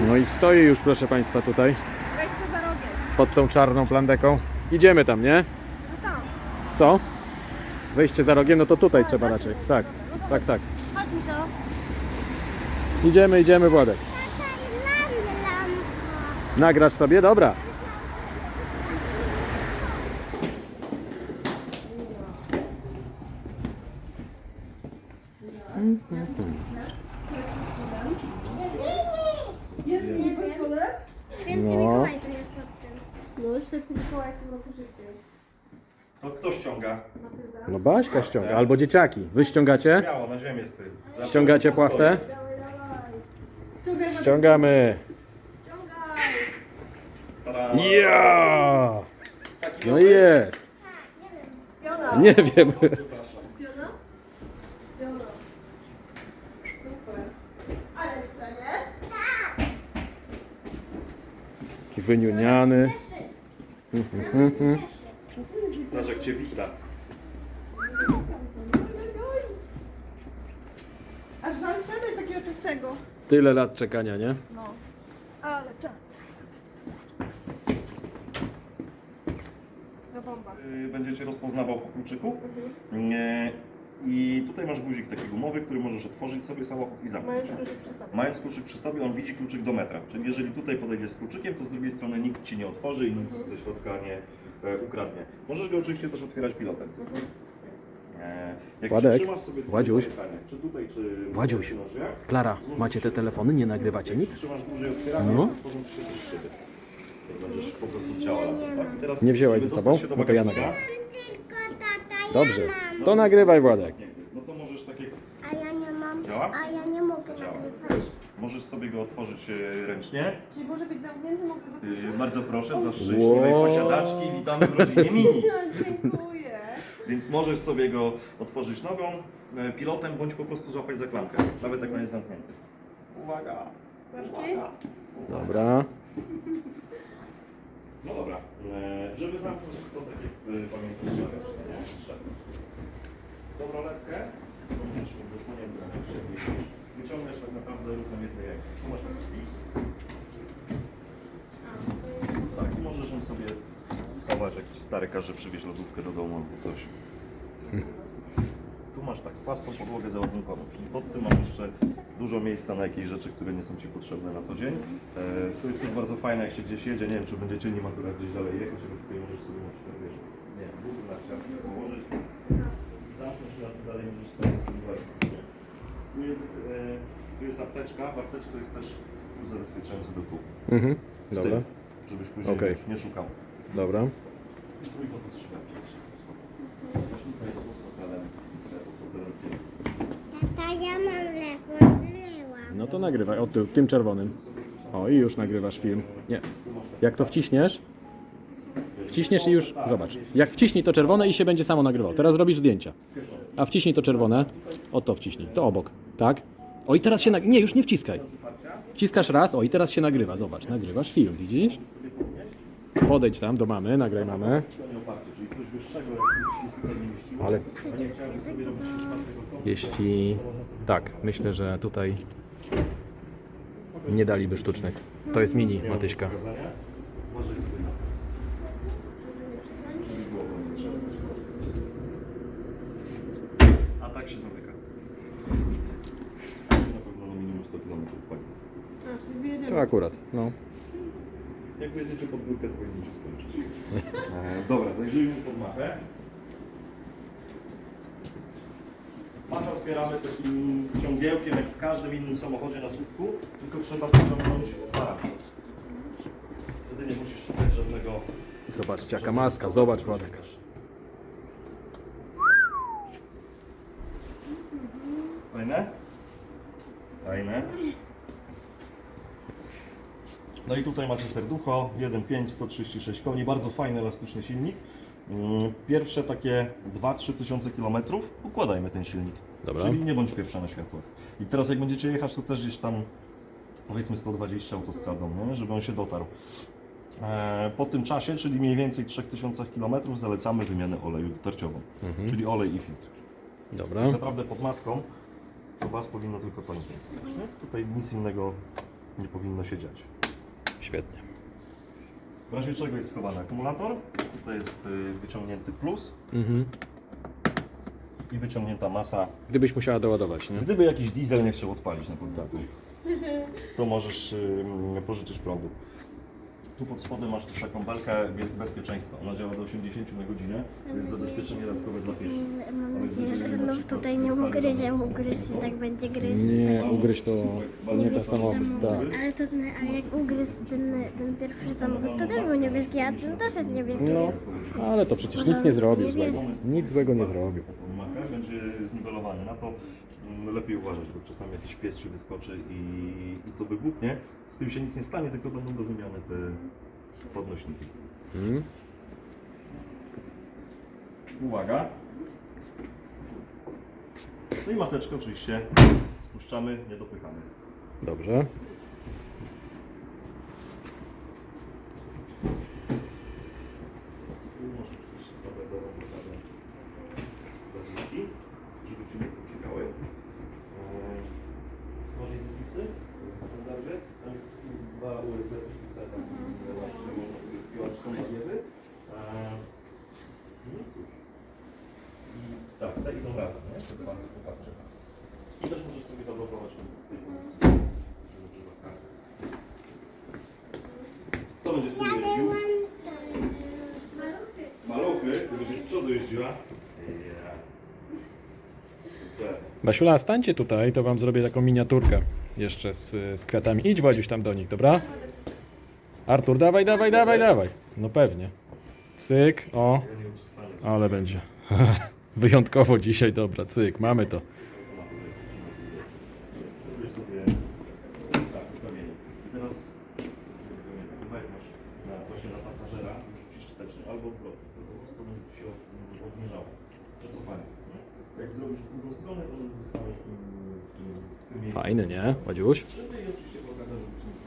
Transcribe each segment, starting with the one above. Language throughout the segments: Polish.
No i stoi już, proszę Państwa, tutaj Wejście za rogiem. pod tą czarną plandeką. Idziemy tam, nie? No tam. Co? Wejście za rogiem, no to tutaj A, trzeba raczej. Tak, No dobra. tak, tak. Chodź mi się. Idziemy, idziemy, Władek. Nagrasz sobie? Dobra. Jest mi pod spodem? Święty No. Mikołaj tu jest pod tym. No, świetny Mikołaj w tym roku życia. To kto ściąga? No Baśka ściąga, albo dzieciaki. Wy ściągacie? Miało, na ziemię z tym. Zawsze Ściągacie płachtę? Ściągaj za Ściągamy. Ściągaj. Tada. Ja! Taki No jest. Piona. Nie wiem. Przepraszam. Piona? Piona. Super. Ale ekstra, nie? Taki wyniuniany. Zobacz jak cię wita. Aż żal wsiadać takiego czystego. Tyle lat czekania, nie? No. Ale czad. No bomba. Y, Będzie cię rozpoznawał po kluczyku. Nie. I tutaj masz guzik taki gumowy, który możesz otworzyć sobie samochód i zamknąć. Mając kluczyk przy sobie. Mając kluczyk przy sobie, on widzi kluczyk do metra. Czyli jeżeli tutaj podejdziesz z kluczykiem, to z drugiej strony nikt ci nie otworzy i nic ze środka nie e, ukradnie. Możesz go oczywiście też otwierać pilotem. E, jak Władek, przytrzymasz sobie tutaj Władziuś. zamykanie, czy tutaj, czy Władziuś. Klara, macie te telefony? Nie nagrywacie jak nic? Trzymasz dłużej otwieranie, No. to tworzą ci się też szczyty. Jak będziesz po prostu ciała latem, tak? I teraz, Nie wzięłaś żeby ze dostać sobą? się do No to ja bagażnika, tata, Dobrze. To nagrywaj, Władek. No to możesz takie A ja nie mam. Działa? A ja nie mogę Działa. nagrywać. Możesz sobie go otworzyć e, ręcznie. Czyli może być zamknięty, mogę go Yy, bardzo proszę, dla szczęśliwej Wow. posiadaczki, witamy w rodzinie Mini. Dziękuję. Więc możesz sobie go otworzyć nogą, e, pilotem, bądź po prostu złapać za klamkę, nawet jak on jest zamknięty. Uwaga! Ważki? Dobra. No dobra, e, żeby zamknąć to tak jak e, pamiętasz, że nie? Tą roletkę to możesz mieć zasłoniętą, jak widzisz. Wyciągniesz tak naprawdę ruchem jednej ręki. Tu masz taki spis. Tak, i możesz ją sobie schować, jak ci stary każe przywieźć lodówkę do domu albo coś. Masz tak płaską podłogę załadunkową, czyli pod tym masz jeszcze dużo miejsca na jakieś rzeczy, które nie są Ci potrzebne na co dzień. E, to jest też bardzo fajne, jak się gdzieś jedzie, nie wiem, czy będziecie nim akurat gdzieś dalej jechać, ale tutaj możesz sobie na przykład, wiesz, nie wiem, buty na ciaskę położyć, zamknąć na tym dalej, możesz sobie zasuwać. Tu jest, e, tu jest apteczka, w apteczce jest też plus zabezpieczający do kół. Mhm. Dobra. tym, Żebyś później wiesz, nie szukał. Dobra. I tu i to też jest wszystko. Gaśnica jest pod fotelem, e, pod fotelem tył. Tata, ja mam lewo. No to nagrywaj. O, ty, tym czerwonym. O, i już nagrywasz film. Nie. Jak to wciśniesz? Wciśniesz i już, zobacz. Jak wciśnij to czerwone i się będzie samo nagrywał. Teraz robisz zdjęcia. A wciśnij to czerwone. O to wciśnij. To obok. Tak? O i teraz się nag... Nie, już nie wciskaj. Wciskasz raz, o i teraz się nagrywa. Zobacz, nagrywasz film, widzisz? Podejdź tam do mamy, nagraj mamę. Ale jeśli... Tak, myślę, że tutaj nie daliby sztucznek. To jest mini, Matyśka. A tak się zamyka. Na pewno na minimum 100 km pali. A, czyli wyjedziemy. To akurat, no. Jak pojedziecie pod górkę, to powinno się skończyć. E, dobra, zajrzyjmy pod mapę. Mapę otwieramy takim ciągiełkiem, jak w każdym innym samochodzie na słupku, tylko trzeba wyciągnąć dwa razy. Wtedy nie musisz szukać żadnego... Zobaczcie, jaka maska, zobacz Władek. Fajne? Fajne. No i tutaj macie serducho, 1.5, 136 koni, bardzo fajny, elastyczny silnik. Mm, Pierwsze takie 2-3 tysiące kilometrów układajmy ten silnik. Dobra. Czyli nie bądź pierwsza na światłach. I teraz jak będziecie jechać, to też gdzieś tam powiedzmy 120 autostradą, nie? żeby on się dotarł. E, Po tym czasie, czyli mniej więcej 3000 km, zalecamy wymianę oleju dotarciową, czyli olej i filtr. Dobra. Naprawdę pod maską to Was powinno tylko to. Tutaj nic innego nie powinno się dziać. Świetnie. W razie czego jest schowany akumulator, tutaj jest y, wyciągnięty plus Mhm. i wyciągnięta masa. Gdybyś musiała doładować, nie? Gdyby jakiś diesel nie chciał odpalić na poddachu, to możesz y, pożyczyć prądu. Tu pod spodem masz też taką belkę bezpieczeństwa. Ona działa do 80 na godzinę. To jest zabezpieczenie dodatkowe dla pieszych. Mam nadzieję, że znów tutaj nie ugryzie, ugryźć i tak będzie gryźć. Nie, ugryź to, to nie ten samochód, tak. Ale, to, ale jak ugryzł ten, ten pierwszy samochód, to też był niebieski, a ten też jest niebieski, No, ale to przecież nic nie zrobił złego. Nic złego nie zrobił. Maka będzie zniwelowany. Na to lepiej uważać, bo czasami jakiś pies ci wyskoczy i, i to wybuchnie. Z tym się nic nie stanie, tylko będą do wymiany te podnośniki. Mhm. Uwaga. No i maseczkę oczywiście spuszczamy, nie dopychamy. Dobrze. Tu Masz oczywiście standardową blokady zawiski, żeby ci nie uciekały. Eee, Masz i zapisy w standardzie. Tam jest dwa USB C, tam właśnie można sobie wpiąć, są bariery. Eee, No i cóż. I tak, te idą razem, nie? To bardzo popatrzę. I też możesz sobie zablokować w tej pozycji. żeby była karta. To będzie z tyłu jeździł. Maluchy, ty będziesz z przodu jeździła. Yeah. Super. Basiula, stańcie tutaj, to wam zrobię taką miniaturkę jeszcze z, z kwiatami. Idź Władziuś tam do nich, dobra? Artur, dawaj, dawaj, dawaj, dawaj. No pewnie. Cyk, o, ale będzie. Wyjątkowo dzisiaj, dobra, cyk, mamy to. Spróbuj sobie tak, ustawienie. I teraz chyba jak masz na, właśnie na pasażera, rzucisz wstecznie albo odwrotnie. To po prostu będzie się obniżało. Przecofanie. nie? Jak zrobisz w drugą stronę, to zostałeś w tym, w tym, w tym miejscu. Fajny, nie, Władziuś? Żeby i oczywiście pokażę, ci nie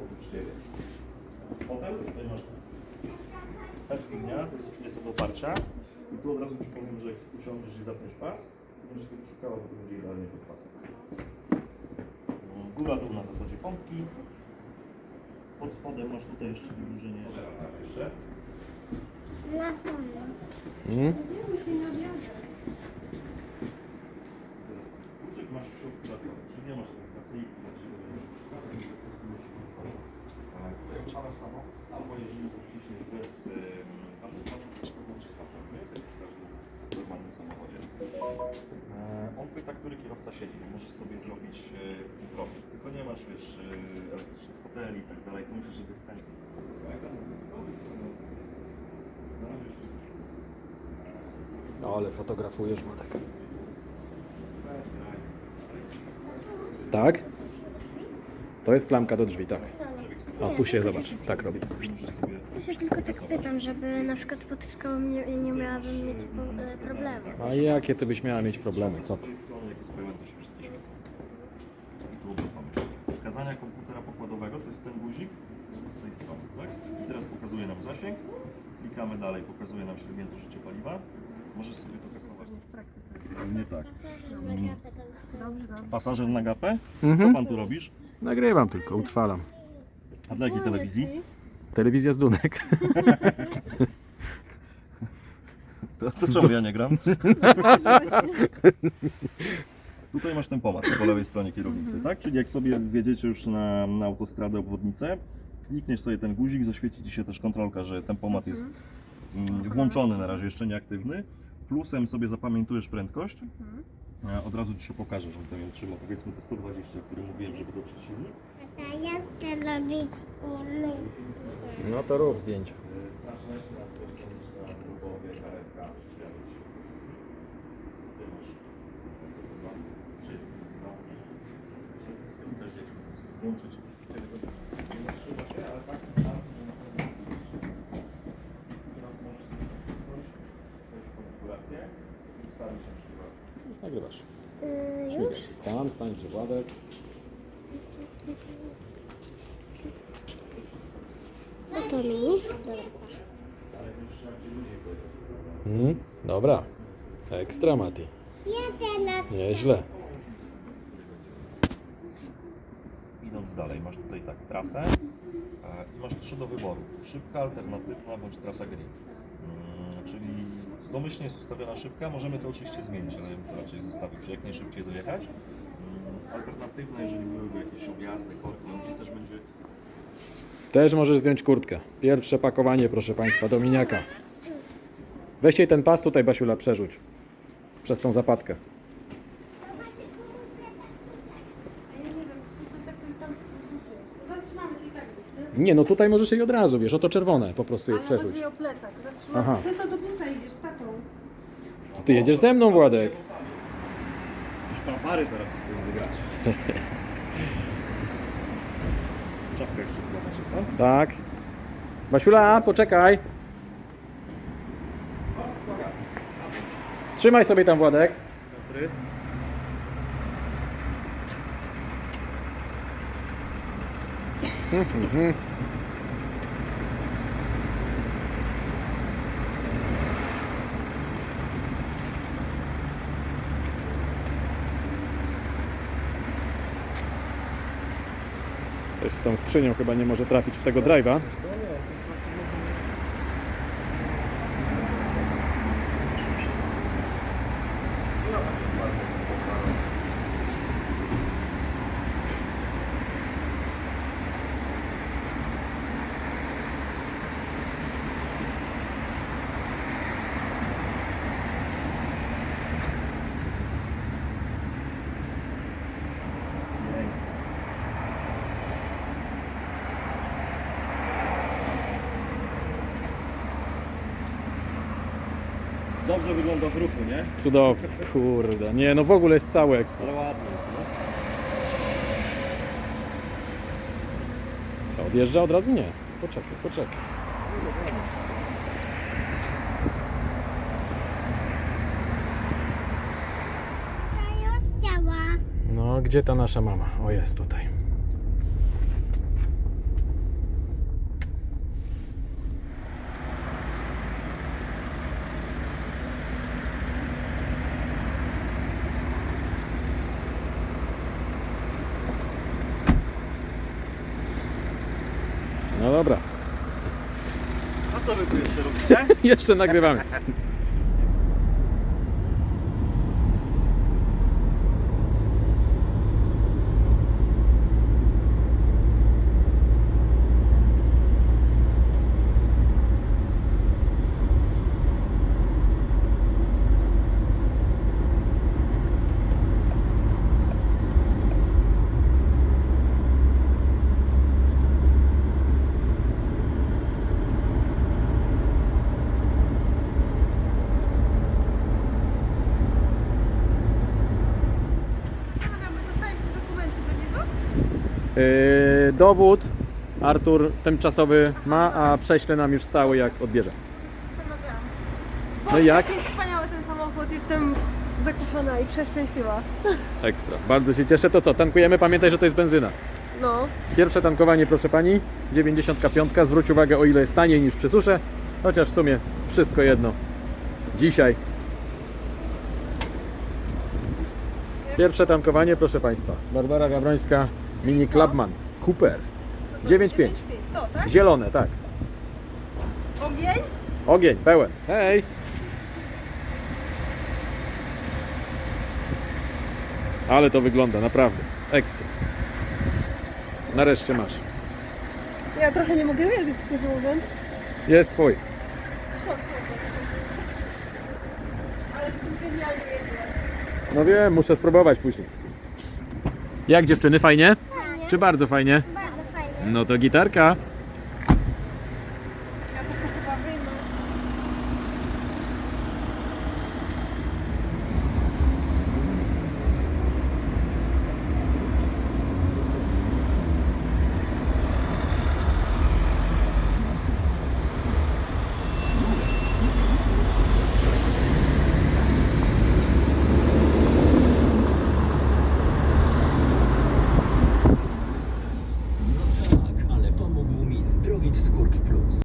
oprócz ciebie. Potem tutaj masz tak dnia, to jest, jest od oparcia. I tu od razu ci powiem, że jak usiądziesz i zapniesz pas, to będziesz tego szukała, bo to będzie idealnie pod pasem. Góra dół na zasadzie pompki. Pod spodem masz tutaj jeszcze wydłużenie. Jeszcze. Na. Mm? Teraz kluczyk masz w środku czyli nie masz takiej stacyjki, dla ciebie będziesz szukał, tylko po prostu musisz instalować. Jak samo, albo jeżeli bez włączy samochód, nie? Tak w każdym normalnym samochodzie. E, On pyta, który kierowca siedzi, bo możesz sobie zrobić e, profil, tylko nie masz, wiesz, e, elektrycznych foteli i tak dalej, to musisz, żeby sens. Na jeszcze Ale fotografujesz, ma tak. Tak? To jest klamka do drzwi, tak. A tu się, zobacz, tak robi. Ja się tylko tak pytam, żeby na przykład pod szkołą nie, nie miałabym mieć po, e, problemu. A jakie ty byś miała mieć problemy, co Z ty? I tu. Wskazania komputera pokładowego to jest ten guzik z tej strony, tak? I teraz pokazuje nam zasięg. Klikamy dalej, pokazuje nam średnie zużycie paliwa. Możesz sobie to kasować. Nie tak. Pasażer na gapę. Co pan tu robisz? Nagrywam tylko, utrwalam. A dla jakiej telewizji? Telewizja z Dunek. To, to czemu ja nie gram? Tutaj masz tempomat po lewej stronie kierownicy, tak? Czyli jak sobie wjedziecie już na, na autostradę, obwodnicę, klikniesz sobie ten guzik, zaświeci Ci się też kontrolka, że tempomat jest mm, włączony na razie, jeszcze nieaktywny. Plusem sobie zapamiętujesz prędkość. A Od razu Ci się pokaże, że on tam ją trzyma, powiedzmy te 120, o którym mówiłem, żeby dotrzeć silnik. Tata, ja chcę robić. No to rób zdjęcia. Znaczne się na to, na grubowie, karetka, światło. Tutaj masz dwa, trzy, dwa. Z tym też dzieci mogą sobie włączyć. Nie trzyma się, ale tak. Teraz możesz sobie nacisnąć, wejść w konfigurację i ustawić na przykład. Już nagrywasz. Yy, już? Tam, stań gdzie Władek. No to mi. Mhm. Dobra. Ekstra, Mati. Nieźle. idąc dalej, masz tutaj tak trasę e, i masz trzy do wyboru. Szybka, alternatywna bądź trasa green. Mm, czyli domyślnie jest ustawiona szybka, możemy to oczywiście zmienić, ale ja bym to raczej zostawił, że jak najszybciej dojechać. Alternatywna, jeżeli byłyby jakieś objazdy, korki, on ci też będzie Też możesz zdjąć kurtkę. Pierwsze pakowanie, proszę Państwa, Dominiaka. Weźcie ten pas tutaj, Basiula, przerzuć. Przez tą zapadkę. Ja nie wiem, jak to jest tam Zatrzymamy się i tak gdzieś, nie? Nie, no tutaj możesz jej od razu, wiesz, oto czerwone, po prostu je Ale przerzuć. chodzi o plecak. Zatrzymamy. Aha. Ty to do busa idziesz z tatą. Ty jedziesz ze mną, Władek. Fanfary teraz powinny grać. Czapkę jeszcze wkładacie, co? Tak. Basiula, poczekaj. Trzymaj sobie tam, Władek. Dobry. Coś z tą skrzynią chyba nie może trafić w tego drive'a. Dobrze wygląda w ruchu, nie? Cudownie. Kurde. Nie, no w ogóle jest cały ekstra. Ale ładny jest, no. Co, odjeżdża od razu? Nie. Poczekaj, poczekaj. No, gdzie ta nasza mama? O, jest tutaj. No dobra, A co wy tu jeszcze robicie? jeszcze nagrywamy. dowód Artur tymczasowy ma, a prześle nam już stały jak odbierze. No i jak? Jaki jest wspaniały ten samochód. Jestem zakochana i przeszczęśliwa. Ekstra. Bardzo się cieszę. To co, tankujemy? Pamiętaj, że to jest benzyna. No. Pierwsze tankowanie, proszę pani, 95. Zwróć uwagę, o ile jest taniej niż przy susze, chociaż w sumie wszystko jedno. Dzisiaj. Pierwsze tankowanie, proszę państwa. Barbara Gawrońska, Mini Clubman, Cooper. 9,5. To, tak? Zielone, tak. Ogień? Ogień, pełen. Hej! Ale to wygląda, naprawdę. Ekstra. Nareszcie masz. Ja trochę nie mogę wierzyć, szczerze mówiąc. Jest twój. Ale z tym genialnie jedzie. No wiem, muszę spróbować później. Jak dziewczyny, fajnie? Fajnie. Czy bardzo fajnie? Bardzo fajnie. No to gitarka.